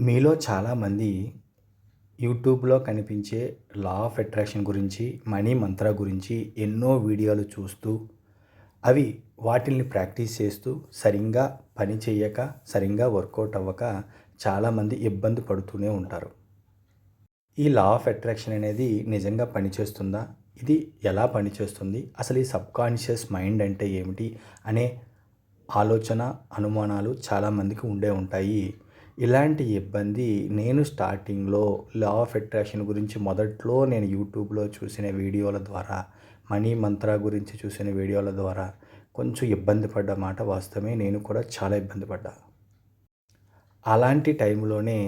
మీలో చాలామంది యూట్యూబ్లో కనిపించే లా ఆఫ్ అట్రాక్షన్ గురించి మనీ మంత్ర గురించి ఎన్నో వీడియోలు చూస్తూ అవి వాటిల్ని ప్రాక్టీస్ చేస్తూ సరిగ్గా పని చేయక సరిగ్గా వర్కౌట్ అవ్వక చాలామంది ఇబ్బంది పడుతూనే ఉంటారు. ఈ లా ఆఫ్ అట్రాక్షన్ అనేది నిజంగా పనిచేస్తుందా? ఇది ఎలా పనిచేస్తుంది? అసలు ఈ సబ్కాన్షియస్ మైండ్ అంటే ఏమిటి? అనే ఆలోచన అనుమానాలు చాలామందికి ఉండే ఉంటాయి. ఇలాంటి ఇబ్బంది నేను స్టార్టింగ్లో లా ఆఫ్ అట్రాక్షన్ గురించి మొదట్లో నేను యూట్యూబ్లో చూసిన వీడియోల ద్వారా మనీ మంత్ర గురించి చూసిన వీడియోల ద్వారా కొంచెం ఇబ్బంది పడ్డ మాట వాస్తవమే. నేను కూడా చాలా ఇబ్బంది పడ్డా. అలాంటి టైంలోనే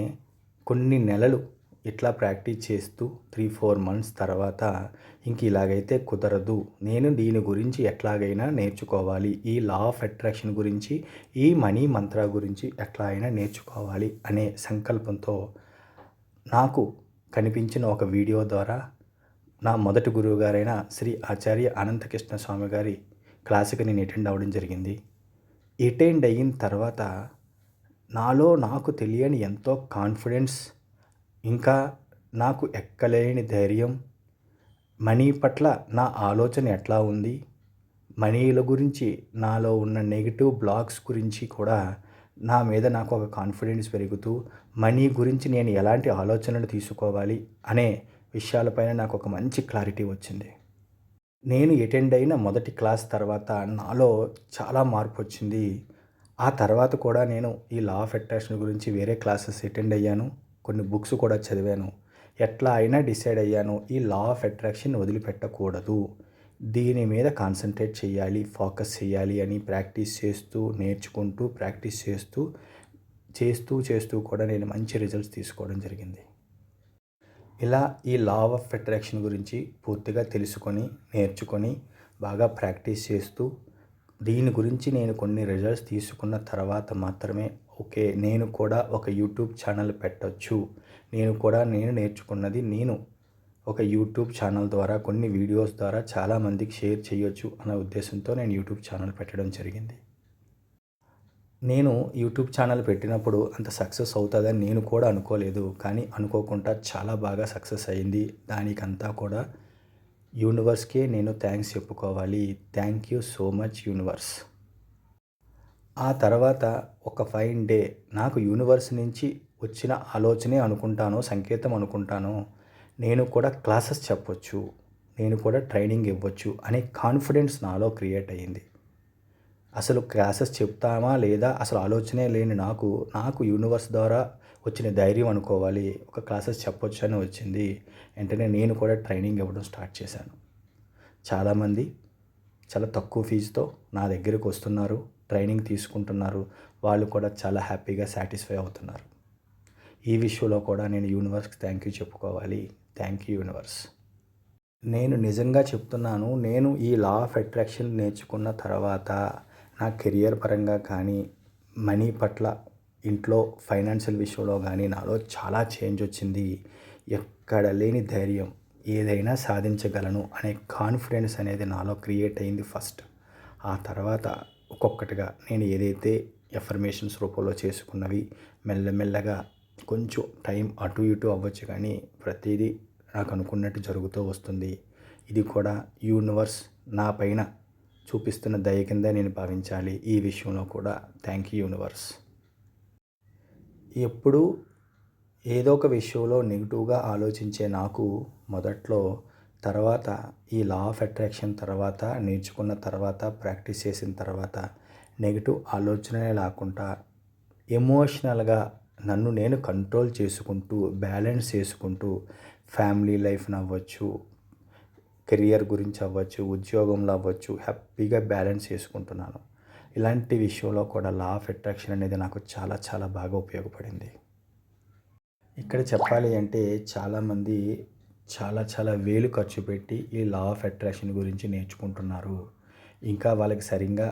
కొన్ని నెలలు ఇట్లా ప్రాక్టీస్ చేస్తూ త్రీ ఫోర్ మంత్స్ తర్వాత ఇంక ఇలాగైతే కుదరదు. నేను దీని గురించి ఎట్లాగైనా నేర్చుకోవాలి. ఈ లా ఆఫ్ అట్రాక్షన్ గురించి ఈ మనీ మంత్ర గురించి ఎట్లా అయినా నేర్చుకోవాలి అనే సంకల్పంతో నాకు కనిపించిన ఒక వీడియో ద్వారా నా మొదటి గురువు గారైన శ్రీ ఆచార్య అనంతకృష్ణ స్వామి గారి క్లాసుకి నేను అటెండ్ అవ్వడం జరిగింది. అటెండ్ అయిన తర్వాత నాలో నాకు తెలియని ఎంతో కాన్ఫిడెన్స్ ఇంకా నాకు ఎక్కలేని ధైర్యం. మనీ పట్ల నా ఆలోచన ఎట్లా ఉంది? మనీల గురించి నాలో ఉన్న నెగిటివ్ బ్లాక్స్ గురించి కూడా నా మీద నాకు ఒక కాన్ఫిడెన్స్ పెరుగుతూ మనీ గురించి నేను ఎలాంటి ఆలోచనలు తీసుకోవాలి అనే విషయాలపైన నాకు ఒక మంచి క్లారిటీ వచ్చింది. నేను అటెండ్ అయిన మొదటి క్లాస్ తర్వాత నాలో చాలా మార్పు వచ్చింది. ఆ తర్వాత కూడా నేను ఈ లా ఆఫ్ అట్రాక్షన్ గురించి వేరే క్లాసెస్ అటెండ్ అయ్యాను. కొన్ని బుక్స్ కూడా చదివాను. ఎట్లా అయినా డిసైడ్ అయ్యాను. ఈ లా ఆఫ్ అట్రాక్షన్ వదిలిపెట్టకూడదు. దీని మీద కాన్సన్ట్రేట్ చేయాలి ఫోకస్ చేయాలి అని ప్రాక్టీస్ చేస్తూ నేర్చుకుంటూ ప్రాక్టీస్ చేస్తూ చేస్తూ చేస్తూ కూడా నేను మంచి రిజల్ట్స్ తీసుకోవడం జరిగింది. ఇలా ఈ లా ఆఫ్ అట్రాక్షన్ గురించి పూర్తిగా తెలుసుకొని నేర్చుకొని బాగా ప్రాక్టీస్ చేస్తూ దీని గురించి నేను కొన్ని రిజల్ట్స్ తీసుకున్న తర్వాత మాత్రమే ఓకే నేను కూడా ఒక యూట్యూబ్ ఛానల్ పెట్టచ్చు. నేను కూడా నేను నేర్చుకున్నది నేను ఒక యూట్యూబ్ ఛానల్ ద్వారా కొన్ని వీడియోస్ ద్వారా చాలామందికి షేర్ చేయొచ్చు అనే ఉద్దేశంతో నేను యూట్యూబ్ ఛానల్ పెట్టడం జరిగింది. నేను యూట్యూబ్ ఛానల్ పెట్టినప్పుడు అంత సక్సెస్ అవుతుందని నేను కూడా అనుకోలేదు. కానీ అనుకోకుండా చాలా బాగా సక్సెస్ అయింది. దానికంతా కూడా యూనివర్స్కే నేను థ్యాంక్స్ చెప్పుకోవాలి. Thank you so much universe. ఆ తర్వాత ఒక ఫైన్ డే నాకు యూనివర్స్ నుంచి వచ్చిన ఆలోచనే అనుకుంటాను సంకేతం అనుకుంటాను నేను కూడా క్లాసెస్ చెప్పొచ్చు నేను కూడా ట్రైనింగ్ ఇవ్వచ్చు అనే కాన్ఫిడెన్స్ నాలో క్రియేట్ అయ్యింది. అసలు క్లాసెస్ చెప్తామా లేదా అసలు ఆలోచనే లేని నాకు నాకు యూనివర్స్ ద్వారా వచ్చిన ధైర్యం అనుకోవాలి ఒక క్లాసెస్ చెప్పొచ్చు అని వచ్చింది. వెంటనే నేను కూడా ట్రైనింగ్ ఇవ్వడం స్టార్ట్ చేశాను. చాలామంది చాలా తక్కువ ఫీజుతో నా దగ్గరకు వస్తున్నారు. ట్రైనింగ్ తీసుకుంటున్నారు వాళ్ళు కూడా చాలా హ్యాపీగా సాటిస్ఫై అవుతున్నారు. ఈ విషయంలో కూడా నేను యూనివర్స్కి థ్యాంక్ యూ చెప్పుకోవాలి. Thank you universe. నేను నిజంగా చెప్తున్నాను నేను ఈ లా ఆఫ్ అట్రాక్షన్ నేర్చుకున్న తర్వాత నా కెరియర్ పరంగా కానీ మనీ పట్ల ఇంట్లో ఫైనాన్షియల్ విషయంలో కానీ నాలో చాలా చేంజ్ వచ్చింది. ఎక్కడ లేని ధైర్యం ఏదైనా సాధించగలను అనే కాన్ఫిడెన్స్ అనేది నాలో క్రియేట్ అయింది ఫస్ట్. ఆ తర్వాత ఒక్కొక్కటిగా నేను ఏదైతే ఎఫర్మేషన్స్ రూపంలో చేసుకున్నవి మెల్లమెల్లగా కొంచెం టైం అటు ఇటు అవ్వచ్చు కానీ ప్రతిదీ నాకు అనుకున్నట్టు జరుగుతూ వస్తుంది. ఇది కూడా యూనివర్స్ నా పైన చూపిస్తున్న దయ కింద నేను భావించాలి. ఈ విషయంలో కూడా థ్యాంక్ యూ యూనివర్స్ ఎప్పుడు ఏదో ఒక విషయంలో నెగిటివ్గా ఆలోచించే నాకు మొదట్లో తర్వాత ఈ లా ఆఫ్ అట్రాక్షన్ తర్వాత నేర్చుకున్న తర్వాత ప్రాక్టీస్ చేసిన తర్వాత నెగిటివ్ ఆలోచననే లేకుండా ఎమోషనల్గా నన్ను నేను కంట్రోల్ చేసుకుంటూ బ్యాలెన్స్ చేసుకుంటూ ఫ్యామిలీ లైఫ్ని అవ్వచ్చు కెరియర్ గురించి అవ్వచ్చు ఉద్యోగంలో అవ్వచ్చు హ్యాపీగా బ్యాలెన్స్ చేసుకుంటున్నాను. ఇలాంటి విషయంలో కూడా లా ఆఫ్ అట్రాక్షన్ అనేది నాకు చాలా చాలా బాగా ఉపయోగపడింది. ఇక్కడ చెప్పాలి అంటే చాలామంది చాలా చాలా వేలు ఖర్చు పెట్టి ఈ లా ఆఫ్ అట్రాక్షన్ గురించి నేర్చుకుంటున్నారు. ఇంకా వాళ్ళకి సరిగ్గా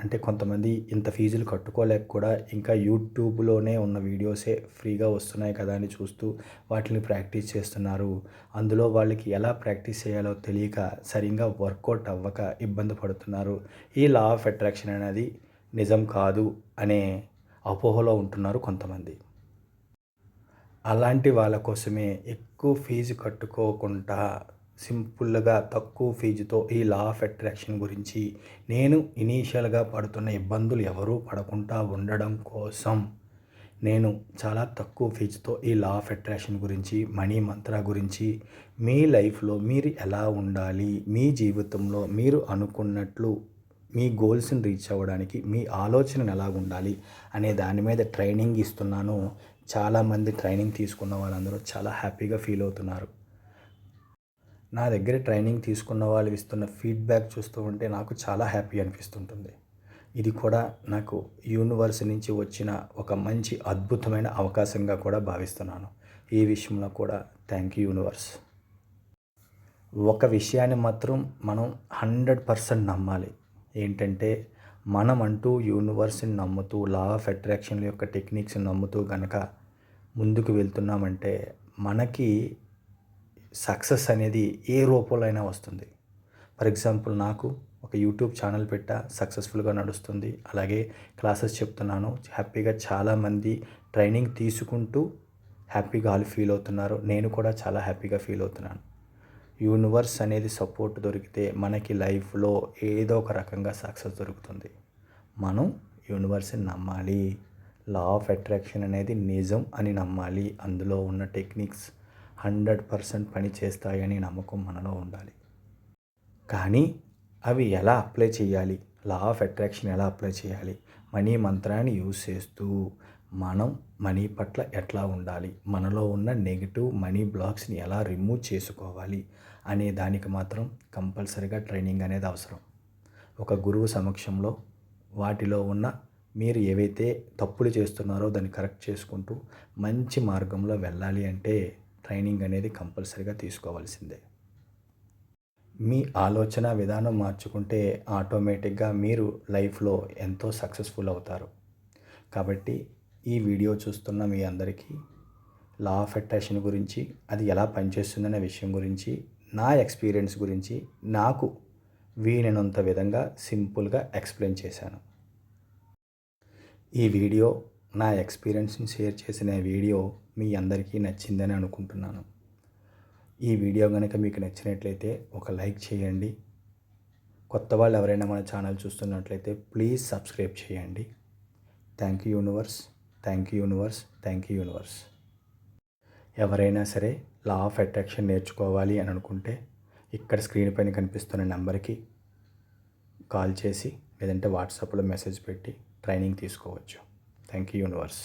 అంటే కొంతమంది ఇంత ఫీజులు కట్టుకోలేక కూడా ఇంకా యూట్యూబ్లోనే ఉన్న వీడియోసే ఫ్రీగా వస్తున్నాయి కదా అని చూస్తూ వాటిని ప్రాక్టీస్ చేస్తున్నారు. అందులో వాళ్ళకి ఎలా ప్రాక్టీస్ చేయాలో తెలియక సరిగ్గా వర్కౌట్ అవ్వక ఇబ్బంది పడుతున్నారు. ఈ లా ఆఫ్ అట్రాక్షన్ అనేది నిజం కాదు అనే అపోహలో ఉంటున్నారు కొంతమంది. అలాంటి వాళ్ళ కోసమే ఎక్కువ ఫీజు కట్టుకోకుండా సింపుల్గా తక్కువ ఫీజుతో ఈ లా ఆఫ్ అట్రాక్షన్ గురించి నేను ఇనీషియల్గా పడుతున్న ఇబ్బందులు ఎవరూ పడకుండా ఉండడం కోసం నేను చాలా తక్కువ ఫీజుతో ఈ లా ఆఫ్ అట్రాక్షన్ గురించి మనీ మంత్ర గురించి మీ లైఫ్లో మీరు ఎలా ఉండాలి మీ జీవితంలో మీరు అనుకున్నట్లు మీ గోల్స్ని రీచ్ అవ్వడానికి మీ ఆలోచన ఎలా ఉండాలి అనే దాని మీద ట్రైనింగ్ ఇస్తున్నాను. చాలామంది ట్రైనింగ్ తీసుకున్న వాళ్ళందరూ చాలా హ్యాపీగా ఫీల్ అవుతున్నారు. నా దగ్గర ట్రైనింగ్ తీసుకున్న వాళ్ళు ఇస్తున్న ఫీడ్బ్యాక్ చూస్తూ ఉంటే నాకు చాలా హ్యాపీ అనిపిస్తుంటుంది. ఇది కూడా నాకు యూనివర్స్ నుంచి వచ్చిన ఒక మంచి అద్భుతమైన అవకాశంగా కూడా భావిస్తున్నాను. ఈ విషయంలో కూడా థ్యాంక్ యూ యూనివర్స్. ఒక విషయాన్ని మాత్రం మనం హండ్రెడ్ పర్సెంట్ నమ్మాలి. ఏంటంటే మనం అంటూ యూనివర్స్ని నమ్ముతూ లా ఆఫ్ అట్రాక్షన్ యొక్క టెక్నిక్స్ని నమ్ముతూ కనుక ముందుకు వెళ్తున్నామంటే మనకి సక్సెస్ అనేది ఏ రూపంలో అయినా వస్తుంది. ఫర్ ఎగ్జాంపుల్ నాకు ఒక యూట్యూబ్ ఛానల్ పెట్టా సక్సెస్ఫుల్గా నడుస్తుంది. అలాగే క్లాసెస్ చెప్తున్నాను. హ్యాపీగా చాలామంది ట్రైనింగ్ తీసుకుంటూ హ్యాపీగా వాళ్ళు ఫీల్ అవుతున్నారు. నేను కూడా చాలా హ్యాపీగా ఫీల్ అవుతున్నాను. యూనివర్స్ అనేది సపోర్ట్ దొరికితే మనకి లైఫ్లో ఏదో ఒక రకంగా సక్సెస్ దొరుకుతుంది. మనం యూనివర్స్ని నమ్మాలి. లా ఆఫ్ అట్రాక్షన్ అనేది నిజం అని నమ్మాలి. అందులో ఉన్న టెక్నిక్స్ హండ్రెడ్ పర్సెంట్ పని చేస్తాయని నమ్మకం మనలో ఉండాలి. కానీ అవి ఎలా అప్లై చేయాలి? లా ఆఫ్ అట్రాక్షన్ ఎలా అప్లై చేయాలి? మనీ మంత్రాన్ని యూజ్ చేస్తూ మనం మనీ పట్ల ఎట్లా ఉండాలి? మనలో ఉన్న నెగిటివ్ మనీ బ్లాక్స్ని ఎలా రిమూవ్ చేసుకోవాలి? అనే దానికి మాత్రం కంపల్సరిగా ట్రైనింగ్ అనేది అవసరం. ఒక గురువు సమక్షంలో వాటిలో ఉన్న మీరు ఏవైతే తప్పులు చేస్తున్నారో దాన్ని కరెక్ట్ చేసుకుంటూ మంచి మార్గంలో వెళ్ళాలి అంటే ట్రైనింగ్ అనేది కంపల్సరీగా తీసుకోవాల్సిందే. మీ ఆలోచన విధానం మార్చుకుంటే ఆటోమేటిక్గా మీరు లైఫ్లో ఎంతో సక్సెస్ఫుల్ అవుతారు. కాబట్టి ఈ వీడియో చూస్తున్న మీ అందరికీ లా ఆఫ్ అట్రాక్షన్ గురించి అది ఎలా పనిచేస్తుందనే విషయం గురించి నా ఎక్స్పీరియన్స్ గురించి నాకు వీలైనంత విధంగా సింపుల్గా ఎక్స్ప్లెయిన్ చేశాను. ఈ వీడియో నా ఎక్స్పీరియన్స్ని షేర్ చేసిన వీడియో మీ అందరికీ నచ్చిందని అనుకుంటున్నాను. ఈ వీడియో కనుక మీకు నచ్చినట్లయితే ఒక లైక్ చేయండి. కొత్త వాళ్ళు ఎవరైనా మన ఛానల్ చూస్తున్నట్లయితే ప్లీజ్ సబ్స్క్రైబ్ చేయండి. Thank you universe. Thank you universe thank you universe ఎవరైనా సరే లా ఆఫ్ అట్రాక్షన్ నేర్చుకోవాలి అని అనుకుంటే ఇక్కడ స్క్రీన్ పైన కనిపిస్తున్న నెంబర్కి కాల్ చేసి లేదంటే వాట్సాప్లో మెసేజ్ పెట్టి ట్రైనింగ్ తీసుకోవచ్చు. Thank you universe